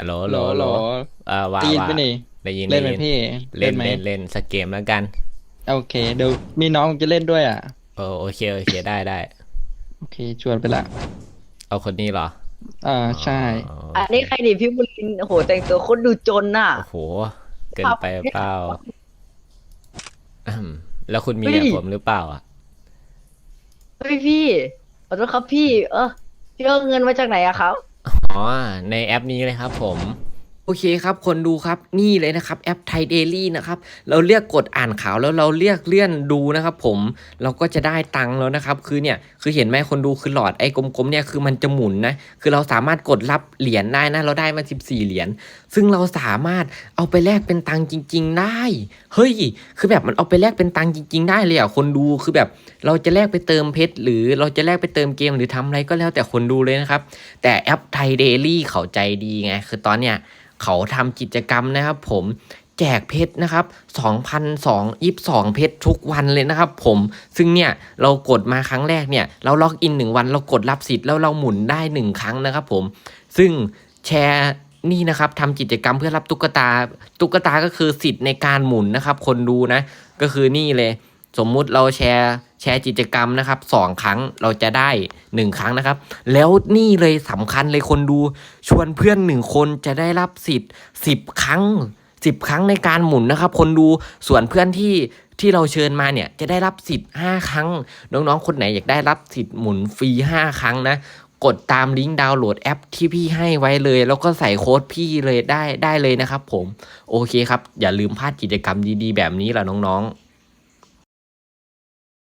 ฮัลโหลโหลโหลโหลเอ่อว่าได้ยินว่าปะนี่ได้ยินเล่นไหมด้ยิพี่เล่นไหมเล่นเล่นสักเกมแล้วกัน โอเคเดี๋ยวมีน้องจะเล่นด้วยอะโอโอเคโอเคได้ได้โอเคชวนไปละ เอาคนนี้เหรออ่าใช่อ๋ออันนี้ใครดิพี่บุรินทร์โอ้โหแต่งตัวโคตรดูจนน่ะโอ้โหเกินไปเปล่าอืมแล้วคุณมีเฮ้ยแบบผมหรือเปล่าอะเฮ้ยพี่ขอโทษครับพี่ เออพี่เอาเงินมาจากไหนอะครับ อ๋อ ในแอปนี้เลยครับผม โอเคครับ คนดูครับนี่เลยนะครับแอปไทยเดลี่นะครับ เราเลือกกดอ่านข่าวแล้วเราเลือกเลื่อนดูนะครับ ผมเราก็จะได้ตังค์แล้วนะครับ คือเนี่ยคือเห็นไหมคนดูคือหลอดไอ้กลมๆเนี่ยคือมันจะหมุนนะคือเราสามารถกดรับเหรียญได้นะเราได้มา 14 เหรียญซึ่งเราสามารถเอาไปแลกเป็นตังค์จริง ๆ ได้ เฮ้ย คือแบบมันเอาไปแลกเป็นตังค์จริง ๆ ได้เลยอะคนดูคือแบบเราจะแลกไปเติมเพชรหรือเราจะแลกไปเติมเกมหรือทำอะไรก็แล้วแต่คนดูเลยนะครับ แต่แอปไทยเดลี่เขาใจดีไงคือตอนเนี้ยเขาทำกิจกรรมนะครับ ผมแจกเพชรนะครับ2,222 เพชรทุกวันเลยนะครับผม ซึ่งเนี่ยเรากดมาครั้งแรกเนี่ยเราล็อกอินหนึ่งวันเรากดรับสิทธิ์แล้วเราหมุนได้หนึ่งครั้งนะครับผม ซึ่งแชร์นี่นะครับทำกิจกรรมเพื่อรับตุ๊กตา ตุ๊กตาก็คือสิทธิ์ในการหมุนนะครับ คนดูนะ ก็คือนี่เลย สมมุติเราแชร์แชร์กิจกรรมนะครับสองครั้งเราจะได้หนึ่งครั้งนะครับ แล้วนี่เลยสำคัญเลยคนดูชวนเพื่อนหนึ่งคนจะได้รับสิทธิ์สิบครั้งสิบครั้งในการหมุนนะครับ คนดูส่วนเพื่อนที่ที่เราเชิญมาเนี่ยจะได้รับสิทธิ์ห้าครั้ง น้องๆ คนไหนอยากได้รับสิทธิ์หมุนฟรีห้าครั้งนะ กดตามลิงก์ดาวน์โหลดแอปที่พี่ให้ไว้เลย แล้วก็ใส่โค้ดพี่เลยได้ได้เลยนะครับผม โอเคครับ อย่าลืมพลาดกิจกรรมดีๆ แบบนี้ล่ะน้องๆ